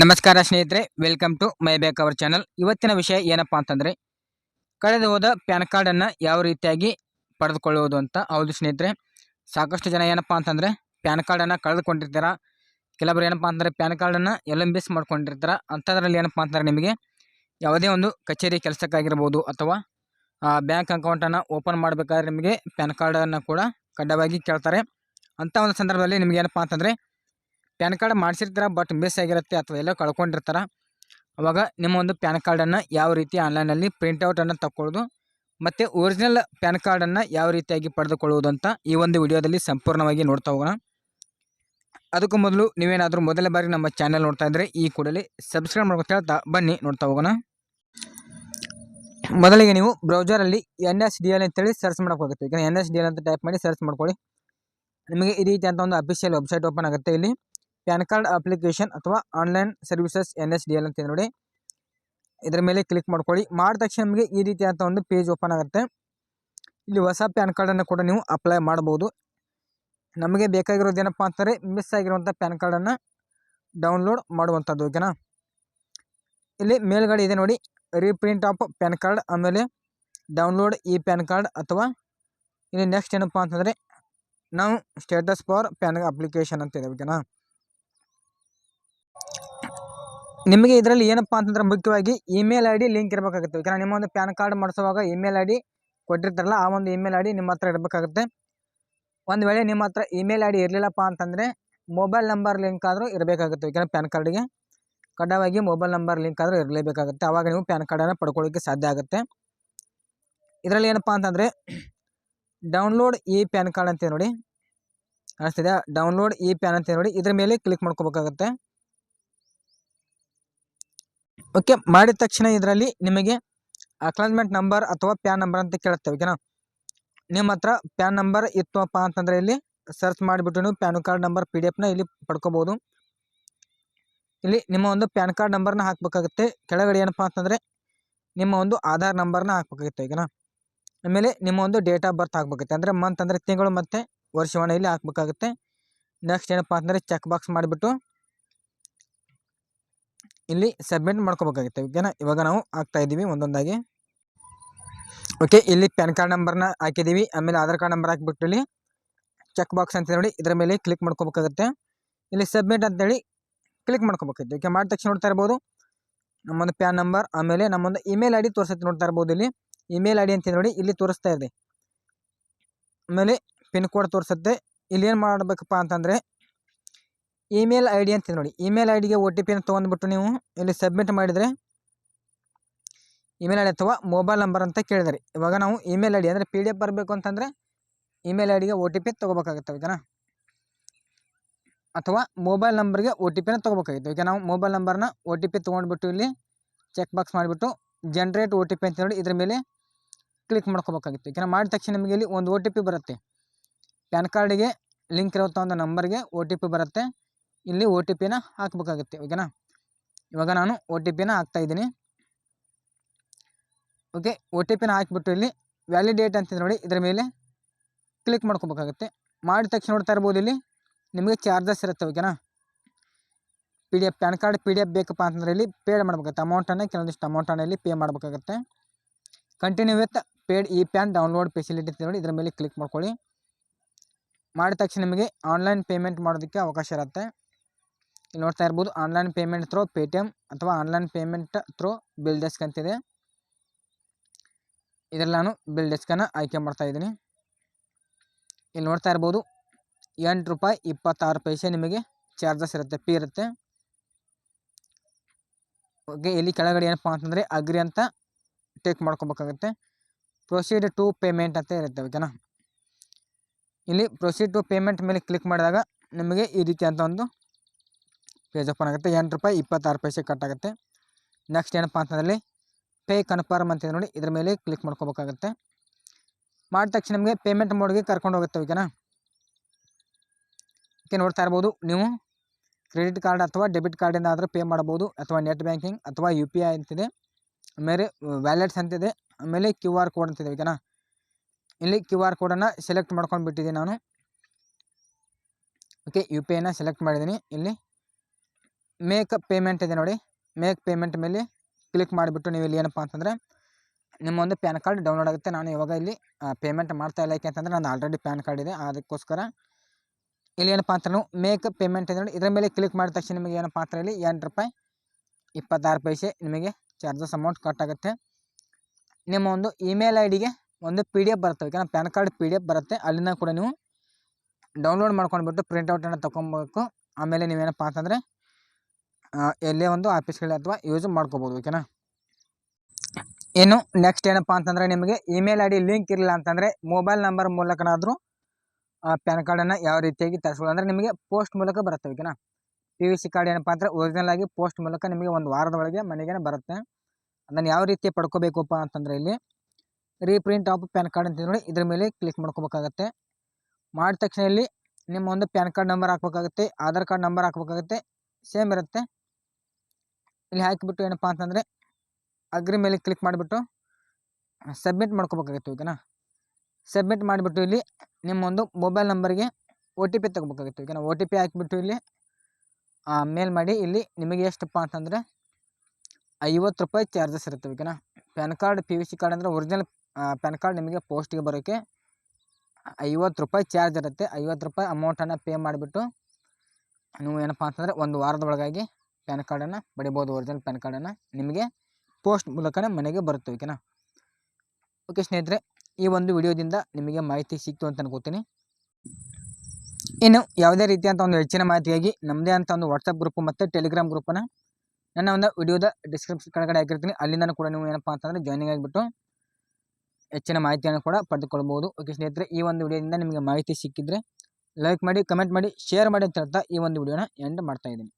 ನಮಸ್ಕಾರ ಸ್ನೇಹಿತರೆ welcome to my back our channel ಇವತ್ತಿನ ವಿಷಯ ಏನಪ್ಪಾ ಅಂತಂದರೆ, ಕಳೆದು ಹೋದ ಪ್ಯಾನ್ ಕಾರ್ಡನ್ನು ಯಾವ ರೀತಿಯಾಗಿ ಪಡೆದುಕೊಳ್ಳುವುದು ಅಂತ. ಹೌದು ಸ್ನೇಹಿತರೆ, ಸಾಕಷ್ಟು ಜನ ಏನಪ್ಪಾ ಅಂತಂದರೆ, ಪ್ಯಾನ್ ಕಾರ್ಡನ್ನು ಕಳೆದುಕೊಂಡಿರ್ತೀರ? ಕೆಲವರು ಏನಪ್ಪಾ ಅಂತಂದರೆ, ಪ್ಯಾನ್ ಕಾರ್ಡನ್ನು ಎಲ್ ಎಂ ಬಿಸ್ ಮಾಡ್ಕೊಂಡಿರ್ತಾರೆ? ಅಂಥದ್ರಲ್ಲಿ ಏನಪ್ಪಾ ಅಂತಂದರೆ ನಿಮಗೆ ಯಾವುದೇ ಒಂದು ಕಚೇರಿ ಕೆಲಸಕ್ಕಾಗಿರ್ಬೋದು ಅಥವಾ ಬ್ಯಾಂಕ್ ಅಕೌಂಟನ್ನು ಓಪನ್ ಮಾಡಬೇಕಾದ್ರೆ ನಿಮಗೆ ಪ್ಯಾನ್ ಕಾರ್ಡನ್ನು ಕೂಡ ಕಡ್ಡಾಯವಾಗಿ ಕೇಳ್ತಾರೆ. ಅಂಥ ಒಂದು ಸಂದರ್ಭದಲ್ಲಿ ನಿಮಗೆ ಏನಪ್ಪ ಅಂತಂದರೆ ಪ್ಯಾನ್ ಕಾರ್ಡ್ ಮಾಡಿಸಿರ್ತಾರೆ, ಬಟ್ ಮಿಸ್ ಆಗಿರುತ್ತೆ ಅಥವಾ ಎಲ್ಲೋ ಕಳ್ಕೊಂಡಿರ್ತಾರೆ, ಅವಾಗ ನಿಮ್ಮ ಒಂದು ಪ್ಯಾನ್ ಕಾರ್ಡನ್ನು ಯಾವ ರೀತಿ ಆನ್ಲೈನಲ್ಲಿ ಪ್ರಿಂಟೌಟನ್ನು ತಗೊಳ್ಳೋದು ಮತ್ತು ಒರಿಜಿನಲ್ ಪ್ಯಾನ್ ಕಾರ್ಡನ್ನು ಯಾವ ರೀತಿಯಾಗಿ ಪಡೆದುಕೊಳ್ಳುವುದು ಅಂತ ಈ ಒಂದು ವಿಡಿಯೋದಲ್ಲಿ ಸಂಪೂರ್ಣವಾಗಿ ನೋಡ್ತಾ ಹೋಗೋಣ. ಅದಕ್ಕೂ ಮೊದಲು ನೀವೇನಾದರೂ ಮೊದಲ ಬಾರಿ ನಮ್ಮ ಚಾನಲ್ ನೋಡ್ತಾ ಇದ್ದರೆ ಈ ಕೂಡಲೇ ಸಬ್ಸ್ಕ್ರೈಬ್ ಮಾಡ್ಕೊತಾ ಹೇಳ್ತಾ ಬನ್ನಿ, ನೋಡ್ತಾ ಹೋಗೋಣ. ಮೊದಲಿಗೆ ನೀವು ಬ್ರೌಸರಲ್ಲಿ ಎನ್ ಎಸ್ ಡಿ ಎಲ್ ಅಂತೇಳಿ ಸರ್ಚ್ ಮಾಡೋಕ್ಕಾಗುತ್ತೆ ಈಗ ಎನ್ ಎಸ್ ಡಿ ಎಲ್ ಅಂತ ಟೈಪ್ ಮಾಡಿ ಸರ್ಚ್ ಮಾಡ್ಕೊಳ್ಳಿ. ನಿಮಗೆ ಈ ರೀತಿ ಅಂತ ಒಂದು ಅಫಿಷಿಯಲ್ ವೆಬ್ಸೈಟ್ ಓಪನ್ ಆಗುತ್ತೆ ಇಲ್ಲಿ. ಪ್ಯಾನ್ ಕಾರ್ಡ್ ಅಪ್ಲಿಕೇಶನ್ ಅಥವಾ online services N S D L ಅಂತ ನೋಡಿ. ಇದರ ಮೇಲೆ ಕ್ಲಿಕ್ ಮಾಡ್ಕೊಳ್ಳಿ. ಮಾಡಿದ ತಕ್ಷಣ ನಿಮಗೆ ಈ ರೀತಿಯಾದಂಥ ಒಂದು ಪೇಜ್ ಓಪನ್ ಆಗುತ್ತೆ. ಇಲ್ಲಿ ಹೊಸ ಪ್ಯಾನ್ ಕಾರ್ಡನ್ನು ಕೂಡ ನೀವು ಅಪ್ಲೈ ಮಾಡ್ಬೋದು ನಮಗೆ ಬೇಕಾಗಿರೋದು ಏನಪ್ಪ ಅಂತಂದರೆ ಮಿಸ್ ಆಗಿರುವಂಥ ಪ್ಯಾನ್ ಕಾರ್ಡನ್ನು ಡೌನ್ಲೋಡ್ ಮಾಡುವಂಥದ್ದು ಓಕೆನಾ ಇಲ್ಲಿ ಮೇಲ್ಗಡೆ ಇದೆ ನೋಡಿ, ರೀಪ್ರಿಂಟ್ ಆಫ್ ಪ್ಯಾನ್ ಕಾರ್ಡ್, ಆಮೇಲೆ ಡೌನ್ಲೋಡ್ ಈ ಪ್ಯಾನ್ ಕಾರ್ಡ್ ಅಥವಾ ಇಲ್ಲಿ ನೆಕ್ಸ್ಟ್ ಏನಪ್ಪ ಅಂತಂದರೆ ನಾವು ಸ್ಟೇಟಸ್ ಫಾರ್ ಪ್ಯಾನ್ ಅಪ್ಲಿಕೇಶನ್ ಅಂತ ಇದೆ ಓಕೆನಾ ನಿಮಗೆ ಇದರಲ್ಲಿ ಏನಪ್ಪ ಅಂತಂದ್ರೆ ಮುಖ್ಯವಾಗಿ ಇಮೇಲ್ ಐ ಡಿ ಲಿಂಕ್ ಇರಬೇಕಾಗುತ್ತೆ. ಯಾಕಂದ್ರೆ ನಿಮ್ಮ ಒಂದು ಪ್ಯಾನ್ ಕಾರ್ಡ್ ಮಾಡಿಸುವಾಗ ಇಮೇಲ್ ಐ ಡಿ ಕೊಟ್ಟಿರ್ತಾರಲ್ಲ, ಆ ಒಂದು ಇಮೇಲ್ ಐ ಡಿ ನಿಮ್ಮ ಹತ್ರ ಇರಬೇಕಾಗುತ್ತೆ. ಒಂದು ವೇಳೆ ನಿಮ್ಮ ಹತ್ರ ಇಮೇಲ್ ಐ ಡಿ ಇರಲಿಲ್ಲಪ್ಪ ಅಂತಂದರೆ ಮೊಬೈಲ್ ನಂಬರ್ ಲಿಂಕ್ ಆದರೂ ಇರಬೇಕಾಗುತ್ತೆ. ಯಾಕಂದರೆ ಪ್ಯಾನ್ ಕಾರ್ಡಿಗೆ ಕಡ್ಡಾಯವಾಗಿ ಮೊಬೈಲ್ ನಂಬರ್ ಲಿಂಕ್ ಆದರೂ ಇರಲೇಬೇಕಾಗುತ್ತೆ. ಆವಾಗ ನೀವು ಪ್ಯಾನ್ ಕಾರ್ಡನ್ನು ಪಡ್ಕೊಳ್ಳೋಕ್ಕೆ ಸಾಧ್ಯ ಆಗುತ್ತೆ. ಇದರಲ್ಲಿ ಏನಪ್ಪ ಅಂತಂದರೆ ಡೌನ್ಲೋಡ್ ಇ ಪ್ಯಾನ್ ಕಾರ್ಡ್ ಅಂತ ನೋಡಿ. ಅನಿಸ್ತಿದೆ ಡೌನ್ಲೋಡ್ ಇ ಪ್ಯಾನ್ ಅಂತ ನೋಡಿ. ಇದ್ರ ಮೇಲೆ ಕ್ಲಿಕ್ ಮಾಡ್ಕೋಬೇಕಾಗುತ್ತೆ. ಓಕೆ ಮಾಡಿದ ತಕ್ಷಣ ಇದರಲ್ಲಿ ನಿಮಗೆ ಅಕ್ನಾಲ್ಜ್ಮೆಂಟ್ ನಂಬರ್ ಅಥವಾ ಪ್ಯಾನ್ ನಂಬರ್ ಅಂತ ಕೇಳುತ್ತೆ ಓಕೆನಾ ನಿಮ್ಮ ಹತ್ರ ಪ್ಯಾನ್ ನಂಬರ್ ಇತ್ತಪ್ಪ ಅಂತಂದರೆ ಇಲ್ಲಿ ಸರ್ಚ್ ಮಾಡಿಬಿಟ್ಟು ನೀವು PAN card number P D ಎಫ್ನ ಇಲ್ಲಿ ಪಡ್ಕೋಬೋದು. ಇಲ್ಲಿ ನಿಮ್ಮ ಒಂದು ಪ್ಯಾನ್ ಕಾರ್ಡ್ ನಂಬರ್ನ ಹಾಕಬೇಕಾಗುತ್ತೆ. ಕೆಳಗಡೆ ಏನಪ್ಪ ಅಂತಂದರೆ ನಿಮ್ಮ ಒಂದು ಆಧಾರ್ ನಂಬರ್ನ ಹಾಕ್ಬೇಕಾಗುತ್ತೆ ಓಕೆನಾ ಆಮೇಲೆ ನಿಮ್ಮ ಒಂದು ಡೇಟ್ ಆಫ್ ಬರ್ತ್ ಹಾಕ್ಬೇಕಾಗುತ್ತೆ, ಅಂದರೆ ಮಂತ್ ಅಂದರೆ ತಿಂಗಳು ಮತ್ತು ವರ್ಷವನ್ನು ಇಲ್ಲಿ ಹಾಕ್ಬೇಕಾಗುತ್ತೆ. ನೆಕ್ಸ್ಟ್ ಏನಪ್ಪ ಅಂತಂದರೆ ಚೆಕ್ ಬಾಕ್ಸ್ ಮಾಡಿಬಿಟ್ಟು ಇಲ್ಲಿ ಸಬ್ಮಿಟ್ ಮಾಡ್ಕೋಬೇಕಾಗುತ್ತೆ. ಓಕೆನಾ? ಇವಾಗ ನಾವು ಹಾಕ್ತಾ ಇದ್ದೀವಿ ಒಂದೊಂದಾಗಿ. ಓಕೆ, ಇಲ್ಲಿ ಪ್ಯಾನ್ ಕಾರ್ಡ್ ನಂಬರ್ನ ಹಾಕಿದ್ದೀವಿ. ಆಮೇಲೆ ಆಧಾರ್ ಕಾರ್ಡ್ ನಂಬರ್ ಹಾಕಿಬಿಟ್ಟು ಇಲ್ಲಿ ಚೆಕ್ ಬಾಕ್ಸ್ ಅಂತ ನೋಡಿ ಇದರ ಮೇಲೆ ಕ್ಲಿಕ್ ಮಾಡ್ಕೋಬೇಕಾಗುತ್ತೆ. ಇಲ್ಲಿ ಸಬ್ಮಿಟ್ ಅಂತೇಳಿ ಕ್ಲಿಕ್ ಮಾಡ್ಕೋಬೇಕಾಗುತ್ತೆ. ಓಕೆ, ಮಾಡಿದ ತಕ್ಷಣ ನೋಡ್ತಾ ಇರ್ಬೋದು. ನಮ್ಮೊಂದು ಪ್ಯಾನ್ ನಂಬರ್, ಆಮೇಲೆ ನಮ್ಮೊಂದು ಇಮೇಲ್ ಐ ಡಿ ತೋರಿಸುತ್ತೆ ನೋಡ್ತಾ ಇರ್ಬೋದು ಇಲ್ಲಿ. ಇಮೇಲ್ ಐ ಡಿ ಅಂತ ನೋಡಿ ಇಲ್ಲಿ ತೋರಿಸ್ತಾ ಇದೆ. ಆಮೇಲೆ ಪಿನ್ ಕೋಡ್ ತೋರಿಸುತ್ತೆ. ಇಲ್ಲಿ ಏನು ಮಾಡಬೇಕಪ್ಪ ಅಂತಂದರೆ ಇಮೇಲ್ ಐ ಡಿ ಅಂತ ನೋಡಿ. ಇಮೇಲ್ ಐ ಡಿಗೆ ಒ ಟಿ ಪಿನ ತೊಗೊಂಡ್ಬಿಟ್ಟು ನೀವು ಇಲ್ಲಿ ಸಬ್ಮಿಟ್ ಮಾಡಿದರೆ ಇಮೇಲ್ ಐ ಡಿ ಅಥವಾ ಮೊಬೈಲ್ ನಂಬರ್ ಅಂತ ಕೇಳಿದರೆ. ಇವಾಗ ನಾವು ಇಮೇಲ್ ಐ ಡಿ ಅಂದರೆ ಪಿ ಡಿ ಎಫ್ ಬರಬೇಕು ಅಂತಂದರೆ ಇಮೇಲ್ ಐ ಡಿಗೆ ಒ ಟಿ ಪಿ ತೊಗೋಬೇಕಾಗುತ್ತೆ. ಓಕೆನಾ? ಅಥವಾ ಮೊಬೈಲ್ ನಂಬರ್ಗೆ ಒ ಟಿ ಪಿನ ತೊಗೋಬೇಕಾಗಿತ್ತು. ಓಕೆ ನಾವು ಮೊಬೈಲ್ ನಂಬರ್ನ ಒ ಟಿ ಪಿ ತೊಗೊಂಡ್ಬಿಟ್ಟು ಇಲ್ಲಿ ಚೆಕ್ ಬಾಕ್ಸ್ ಮಾಡಿಬಿಟ್ಟು ಜನ್ರೇಟ್ ಒ ಟಿ ಪಿ ಅಂತ ನೋಡಿ ಇದ್ರ ಮೇಲೆ ಕ್ಲಿಕ್ ಮಾಡ್ಕೋಬೇಕಾಗಿತ್ತು. ಈಗ ಮಾಡಿದ ತಕ್ಷಣ ನಿಮಗೆ ಇಲ್ಲಿ ಒಂದು ಒ ಟಿ ಪಿ ಬರುತ್ತೆ. ಪ್ಯಾನ್ ಕಾರ್ಡಿಗೆ ಲಿಂಕ್ ಇರುವಂಥ ಒಂದು ನಂಬರ್ಗೆ ಒ ಟಿ ಪಿ ಬರುತ್ತೆ. ಇಲ್ಲಿ ಓ ಟಿ ಪಿನ ಹಾಕಬೇಕಾಗುತ್ತೆ ಓಕೆನಾ ಇವಾಗ ನಾನು ಓ ಟಿ ಪಿನ ಹಾಕ್ತಾಯಿದ್ದೀನಿ ಓಕೆ ಓ ಟಿ ಪಿನ ಹಾಕಿಬಿಟ್ಟು ಇಲ್ಲಿ ವ್ಯಾಲಿಡೇಟ್ ಅಂತ ನೋಡಿ, ಇದರ ಮೇಲೆ ಕ್ಲಿಕ್ ಮಾಡ್ಕೋಬೇಕಾಗುತ್ತೆ. ಮಾಡಿದ ತಕ್ಷಣ ನೋಡ್ತಾ ಇರ್ಬೋದು ಇಲ್ಲಿ, ನಿಮಗೆ ಚಾರ್ಜಸ್ ಇರುತ್ತೆ ಓಕೆನಾ P D F PAN card P D F ಬೇಕಪ್ಪ ಅಂತಂದರೆ ಇಲ್ಲಿ ಪೇಡ್ ಮಾಡಬೇಕಾಗುತ್ತೆ. ಅಮೌಂಟನ್ನು ಕೆಲವೊಂದಿಷ್ಟು ಅಮೌಂಟನ್ನು ಇಲ್ಲಿ ಪೇ ಮಾಡಬೇಕಾಗುತ್ತೆ. Continue with paid e PAN download facility ಅಂತ ನೋಡಿ, ಇದರ ಮೇಲೆ ಕ್ಲಿಕ್ ಮಾಡ್ಕೊಳ್ಳಿ. ಮಾಡಿದ ತಕ್ಷಣ ನಿಮಗೆ ಆನ್ಲೈನ್ ಪೇಮೆಂಟ್ ಮಾಡೋದಕ್ಕೆ ಅವಕಾಶ ಇರುತ್ತೆ. ಇಲ್ಲಿ ನೋಡ್ತಾ ಇರ್ಬೋದು online payment through Paytm ಅಥವಾ online payment through bill desk ಅಂತಿದೆ. ಇದರಲ್ಲಿ ನಾನು ಬಿಲ್ ಡೆಸ್ಕನ್ನು ಆಯ್ಕೆ ಮಾಡ್ತಾ ಇದ್ದೀನಿ. ಇಲ್ಲಿ ನೋಡ್ತಾ ಇರ್ಬೋದು ಎಂಟು ರೂಪಾಯಿ ಇಪ್ಪತ್ತಾರು ಪೈಸೆ ನಿಮಗೆ ಚಾರ್ಜಸ್ ಇರುತ್ತೆ ಪಿ ಇರುತ್ತೆ. ಓಕೆ, ಇಲ್ಲಿ ಕೆಳಗಡೆ ಏನಪ್ಪ ಅಂತಂದರೆ ಅಗ್ರಿ ಅಂತ ಟೇಕ್ ಮಾಡ್ಕೋಬೇಕಾಗುತ್ತೆ. ಪ್ರೊಸೀಡ್ ಟು ಪೇಮೆಂಟ್ ಅಂತ ಇರುತ್ತೆ ಓಕೆನಾ ಇಲ್ಲಿ ಪ್ರೊಸೀಡ್ ಟು ಪೇಮೆಂಟ್ ಮೇಲೆ ಕ್ಲಿಕ್ ಮಾಡಿದಾಗ ನಿಮಗೆ ಈ ರೀತಿ ಅಂತ ಒಂದು ಪೇಜ್ ಓಪನ್ ಆಗುತ್ತೆ. ಎಂಟು ರೂಪಾಯಿ, ಇಪ್ಪತ್ತಾರು ಪೈಸೆ ಕಟ್ ಆಗುತ್ತೆ. ನೆಕ್ಸ್ಟ್ ಏನಪ್ಪ ಅಂತಂದರೆ ಪೇ ಕನ್ಫರ್ಮ್ ಅಂತಿದೆ ನೋಡಿ. ಇದ್ರ ಮೇಲೆ ಕ್ಲಿಕ್ ಮಾಡ್ಕೋಬೇಕಾಗುತ್ತೆ. ಮಾಡಿದ ತಕ್ಷಣ ನಿಮಗೆ ಪೇಮೆಂಟ್ ಮೋಡ್ಗೆ ಕರ್ಕೊಂಡು ಹೋಗುತ್ತೆ ಓಕೆನಾ ಓಕೆ ನೋಡ್ತಾ ಇರ್ಬೋದು. ನೀವು ಕ್ರೆಡಿಟ್ ಕಾರ್ಡ್ ಅಥವಾ ಡೆಬಿಟ್ ಕಾರ್ಡಿಂದ ಆದರೂ ಪೇ ಮಾಡ್ಬೋದು ಅಥವಾ ನೆಟ್ ಬ್ಯಾಂಕಿಂಗ್ ಅಥವಾ ಯು ಪಿ ಐ ಅಂತಿದೆ ಆಮೇಲೆ ವ್ಯಾಲೆಟ್ಸ್ ಅಂತಿದೆ ಆಮೇಲೆ ಕ್ಯೂ ಆರ್ ಕೋಡ್ ಅಂತಿದೆ ಓಕೆನಾ ಇಲ್ಲಿ ಕ್ಯೂ ಆರ್ ಕೋಡನ್ನು ಸೆಲೆಕ್ಟ್ ಮಾಡ್ಕೊಂಡು ಬಿಟ್ಟಿದ್ದೀನಿ ನಾನು. ಓಕೆ ಯು ಪಿ ಐನ ಸೆಲೆಕ್ಟ್ ಮಾಡಿದ್ದೀನಿ. ಇಲ್ಲಿ ಮೇಕ್ ಪೇಮೆಂಟ್ ಇದೆ ನೋಡಿ. ಮೇಕ್ ಪೇಮೆಂಟ್ ಮೇಲೆ ಕ್ಲಿಕ್ ಮಾಡಿಬಿಟ್ಟು ನೀವು ಇಲ್ಲಿ ಏನಪ್ಪ ಅಂತಂದರೆ ನಿಮ್ಮ ಒಂದು ಪ್ಯಾನ್ ಕಾರ್ಡ್ ಡೌನ್ಲೋಡ್ ಆಗುತ್ತೆ. ನಾನು ಇವಾಗ ಇಲ್ಲಿ ಪೇಮೆಂಟ್ ಮಾಡ್ತಾ ಇಲ್ಲ. ಯಾಕೆ ಅಂತಂದರೆ ನಾನು ಆಲ್ರೆಡಿ ಪ್ಯಾನ್ ಕಾರ್ಡ್ ಇದೆ. ಅದಕ್ಕೋಸ್ಕರ ಇಲ್ಲಿ ಏನಪ್ಪ ಅಂತ ನಾವು ಮೇಕ್ ಪೇಮೆಂಟ್ ಇದೆ ನೋಡಿ. ಇದರ ಮೇಲೆ ಕ್ಲಿಕ್ ಮಾಡಿದ ತಕ್ಷಣ ನಿಮಗೆ ಏನಪ್ಪ ಅಂತ ಹೇಳಿ ಎಂಟು ರೂಪಾಯಿ ಇಪ್ಪತ್ತಾರು ಪೈಸೆ ನಿಮಗೆ ಚಾರ್ಜಸ್ ಅಮೌಂಟ್ ಕಟ್ ಆಗುತ್ತೆ. ನಿಮ್ಮ ಒಂದು ಇಮೇಲ್ ಐ ಡಿಗೆ ಒಂದು ಪಿ ಡಿ ಎಫ್ ಬರುತ್ತೆ. ಓಕೆನಾ PAN card P D F ಬರುತ್ತೆ. ಅಲ್ಲಿಂದ ಕೂಡ ನೀವು ಡೌನ್ಲೋಡ್ ಮಾಡ್ಕೊಂಡ್ಬಿಟ್ಟು ಪ್ರಿಂಟ್ಔಟನ್ನು ತೊಗೊಬೇಕು ಆಮೇಲೆ ನೀವೇನಪ್ಪ ಅಂತಂದರೆ ಎಲ್ಲೇ ಒಂದು ಆಫೀಸ್ಗಳಲ್ಲಿ ಅಥವಾ ಯೂಸ್ ಮಾಡ್ಕೋಬೋದು, ಓಕೆನಾ? ಇನ್ನು ನೆಕ್ಸ್ಟ್ ಏನಪ್ಪ ಅಂತಂದರೆ ನಿಮಗೆ ಇಮೇಲ್ ಐ ಡಿ ಲಿಂಕ್ ಇರಲಿಲ್ಲ ಅಂತಂದರೆ ಮೊಬೈಲ್ ನಂಬರ್ ಮೂಲಕನಾದರೂ ಪ್ಯಾನ್ ಕಾರ್ಡನ್ನು ಯಾವ ರೀತಿಯಾಗಿ ತರಿಸ್ಬೋದು ಅಂದರೆ ನಿಮಗೆ ಪೋಸ್ಟ್ ಮೂಲಕ ಬರುತ್ತೆ, ಓಕೆನಾ? ಪಿ ವಿ ಸಿ ಕಾರ್ಡ್ ಏನಪ್ಪ ಅಂದರೆ ಒರಿಜಿನಲ್ ಆಗಿ ಪೋಸ್ಟ್ ಮೂಲಕ ನಿಮಗೆ ಒಂದು ವಾರದ ಒಳಗೆ ಮನೆಗೆ ಬರುತ್ತೆ. ಅದನ್ನು ಯಾವ ರೀತಿ ಪಡ್ಕೋಬೇಕಪ್ಪ ಅಂತಂದರೆ ಇಲ್ಲಿ ರೀಪ್ರಿಂಟ್ ಆಫ್ ಪ್ಯಾನ್ ಕಾರ್ಡ್ ಅಂತ ನೋಡಿ ಇದ್ರ ಮೇಲೆ ಕ್ಲಿಕ್ ಮಾಡ್ಕೋಬೇಕಾಗತ್ತೆ. ಮಾಡಿದ ತಕ್ಷಣ ಇಲ್ಲಿ ನಿಮ್ಮ ಒಂದು ಪ್ಯಾನ್ ಕಾರ್ಡ್ ನಂಬರ್ ಹಾಕ್ಬೇಕಾಗುತ್ತೆ ಆಧಾರ್ ಕಾರ್ಡ್ ನಂಬರ್ ಹಾಕ್ಬೇಕಾಗುತ್ತೆ ಸೇಮ್ ಇರುತ್ತೆ. ಇಲ್ಲಿ ಹಾಕಿಬಿಟ್ಟು ಏನಪ್ಪ ಅಂತಂದರೆ ಅಗ್ರಿ ಮೇಲೆ ಕ್ಲಿಕ್ ಮಾಡಿಬಿಟ್ಟು ಸಬ್ಮಿಟ್ ಮಾಡ್ಕೋಬೇಕಾಗಿತ್ತು ಓಕೆನಾ ಸಬ್ಮಿಟ್ ಮಾಡಿಬಿಟ್ಟು ಇಲ್ಲಿ ನಿಮ್ಮೊಂದು ಮೊಬೈಲ್ ನಂಬರ್ಗೆ ಒ ಟಿ ಪಿ ತಗೋಬೇಕಾಗುತ್ತೆ ಓಕೆನಾ ಒ ಟಿ ಪಿ ಹಾಕಿಬಿಟ್ಟು ಇಲ್ಲಿ ಮೇಲ್ ಮಾಡಿ ಇಲ್ಲಿ ನಿಮಗೆ ಎಷ್ಟಪ್ಪ ಅಂತಂದರೆ ಐವತ್ತು ರೂಪಾಯಿ ಚಾರ್ಜಸ್ ಇರುತ್ತೆ ಓಕೆನಾ PAN card P V C card ಅಂದರೆ ಒರಿಜಿನಲ್ ಪ್ಯಾನ್ ಕಾರ್ಡ್ ನಿಮಗೆ ಪೋಸ್ಟಿಗೆ ಬರೋಕ್ಕೆ ಐವತ್ತು ರೂಪಾಯಿ ಚಾರ್ಜ್ ಇರುತ್ತೆ. ಐವತ್ತು ರೂಪಾಯಿ ಅಮೌಂಟನ್ನು ಪೇ ಮಾಡಿಬಿಟ್ಟು, ನೀವು ಏನಪ್ಪ ಅಂತಂದರೆ ಒಂದು ವಾರದ ಒಳಗಾಗಿ ಪ್ಯಾನ್ ಕಾರ್ಡನ್ನು ಪಡಿಬೋದು ಒರಿಜಿನಲ್ ಪ್ಯಾನ್ ಕಾರ್ಡನ್ನು ನಿಮಗೆ ಪೋಸ್ಟ್ ಮೂಲಕನೇ ಮನೆಗೆ ಬರುತ್ತೆ ಓಕೆನಾ ಓಕೆ ಸ್ನೇಹಿತರೆ, ಈ ಒಂದು ವಿಡಿಯೋದಿಂದ ನಿಮಗೆ ಮಾಹಿತಿ ಸಿಕ್ತು ಅಂತ ಅನ್ಕೋತೀನಿ. ಇನ್ನು ಯಾವುದೇ ರೀತಿಯಂಥ ಒಂದು ಹೆಚ್ಚಿನ ಮಾಹಿತಿಯಾಗಿ ನಮ್ಮದೇ ಅಂತ ಒಂದು ವಾಟ್ಸಪ್ ಗ್ರೂಪ್ ಮತ್ತು ಟೆಲಿಗ್ರಾಮ್ ಗ್ರೂಪನ್ನು ನನ್ನ ಒಂದು ವಿಡಿಯೋದ ಡಿಸ್ಕ್ರಿಪ್ಷನ್ ಕೆಳಗಡೆ ಹಾಕಿರ್ತೀನಿ. ಅಲ್ಲಿಂದ ಕೂಡ ನೀವು ಏನಪ್ಪ ಅಂತಂದರೆ ಜಾಯ್ನಿಂಗ್ ಆಗಿಬಿಟ್ಟು ಹೆಚ್ಚಿನ ಮಾಹಿತಿಯನ್ನು ಕೂಡ ಪಡೆದುಕೊಳ್ಬೋದು ಓಕೆ ಸ್ನೇಹಿತರೆ, ಈ ಒಂದು ವಿಡಿಯೋದಿಂದ ನಿಮಗೆ ಮಾಹಿತಿ ಸಿಕ್ಕಿದ್ರೆ ಲೈಕ್ ಮಾಡಿ ಕಮೆಂಟ್ ಮಾಡಿ ಶೇರ್ ಮಾಡಿ ಅಂತ ಹೇಳ್ತಾ ಈ ಒಂದು ವಿಡಿಯೋನ ಎಂಡ್ ಮಾಡ್ತಾ ಇದ್ದೀನಿ.